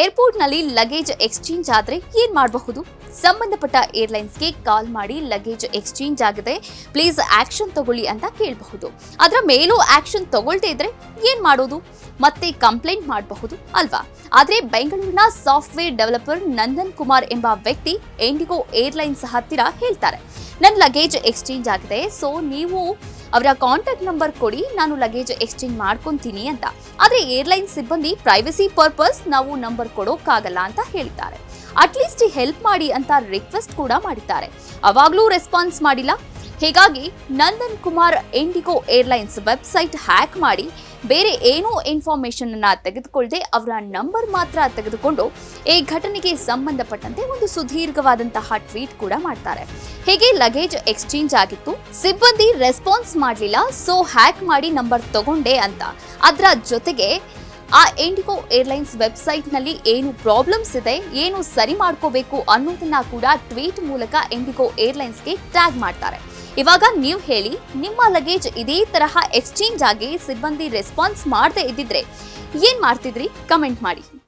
ಏರ್ಪೋರ್ಟ್ನಲ್ಲಿ luggage exchange ಆದ್ರೆ ಏನ್ ಮಾಡಬಹುದು? ಸಂಬಂಧಪಟ್ಟ ಏರ್ಲೈನ್ಸ್ಗೆ ಕಾಲ್ ಮಾಡಿ ಲಗೇಜ್ ಎಕ್ಸ್ಚೇಂಜ್ ಆಗಿದೆ, ಪ್ಲೀಸ್ ಆಕ್ಷನ್ ತಗೊಳ್ಳಿ ಅಂತ ಕೇಳಬಹುದು. ಅದರ ಮೇಲೂ ಆಕ್ಷನ್ ತಗೊಳ್ದೇ ಇದ್ರೆ ಏನ್ ಮಾಡೋದು? ಮತ್ತೆ ಕಂಪ್ಲೇಂಟ್ ಮಾಡಬಹುದು ಅಲ್ವಾ? ಆದ್ರೆ ಬೆಂಗಳೂರಿನ ಸಾಫ್ಟ್ವೇರ್ ಡೆವಲಪರ್ ನಂದನ್ ಕುಮಾರ್ ಎಂಬ ವ್ಯಕ್ತಿ ಇಂಡಿಗೋ ಏರ್ಲೈನ್ಸ್ ಹತ್ತಿರ ಹೇಳ್ತಾರೆ ನನ್ನ ಲಗೇಜ್ ಎಕ್ಸ್ಚೇಂಜ್ ಆಗಿದೆ. ಸೊ ನೀವು ಅವರ ಕಾಂಟ್ಯಾಕ್ಟ್ ನಂಬರ್ ಕೊಡಿ. ನಾನು ಲಗೇಜ್ ಎಕ್ಸ್ಚೇಂಜ್ ಮಾಡ್ಕೊತೀನಿ ಅಂತ. ಆದರೆ ಏರ್ಲೈನ್ ಸಿಬ್ಬಂದಿ ಪ್ರೈವಸಿ ಪರ್ಪಸ್ ನಾವು ನಂಬರ್ ಕೊಡೋಕ್ಕಾಗಲ್ಲ ಅಂತ ಹೇಳ್ತಾರೆ. ಅಟ್ಲೀಸ್ಟ್ ಹೆಲ್ಪ್ ಮಾಡಿ ಅಂತ ರಿಕ್ವೆಸ್ಟ್ ಕೂಡ ಮಾಡಿದ್ದಾರೆ. ಅವಾಗಲೂ ರೆಸ್ಪಾನ್ಸ್ ಮಾಡಿಲ್ಲ. ಹೀಗಾಗಿ Nandan Kumar IndiGo airlines website hack ಮಾಡಿ ಬೇರೆ ಏನೋ ಇನ್ಫಾರ್ಮೇಶನ್ ಅನ್ನ ತೆಗೆದುಕೊಳ್ಳದೆ ಅವರ ನಂಬರ್ ಮಾತ್ರ ತೆಗೆದುಕೊಂಡು ಈ ಘಟನೆಗೆ ಸಂಬಂಧಪಟ್ಟಂತೆ ಒಂದು ಸುದೀರ್ಘವಾದಂತಹ ಟ್ವೀಟ್ ಕೂಡ ಮಾಡ್ತಾರೆ. ಹೀಗೆ ಲಗೇಜ್ ಎಕ್ಸ್ಚೇಂಜ್ ಆಗಿತ್ತು. ಸಿಬ್ಬಂದಿ ರೆಸ್ಪಾನ್ಸ್ ಮಾಡಲಿಲ್ಲ. ಸೊ ಹ್ಯಾಕ್ ಮಾಡಿ ನಂಬರ್ ತಗೊಂಡೆ ಅಂತ. ಅದರ ಜೊತೆಗೆ ಆ ಇಂಡಿಗೋ ಏರ್ಲೈನ್ಸ್ ವೆಬ್ಸೈಟ್ನಲ್ಲಿ ಏನು ಪ್ರಾಬ್ಲಮ್ಸ್ ಇದೆ, ಏನು ಸರಿ ಮಾಡ್ಕೋಬೇಕು ಅನ್ನೋದನ್ನ ಕೂಡ ಟ್ವೀಟ್ ಮೂಲಕ ಇಂಡಿಗೋ ಏರ್ಲೈನ್ಸ್ಗೆ ಟ್ಯಾಗ್ ಮಾಡ್ತಾರೆ. ಇವಾಗ ನೀವು ಹೇಳಿ, ನಿಮ್ಮ ಲಗೇಜ್ ಇದೇ ತರಹ ಎಕ್ಸ್ಚೇಂಜ್ ಆಗಿ ಸಿಬ್ಬಂದಿ ರೆಸ್ಪಾನ್ಸ್ ಮಾಡದೇ ಇದ್ದಿದ್ರೆ ಏನ್ ಮಾಡ್ತಿದ್ರಿ? ಕಮೆಂಟ್ ಮಾಡಿ.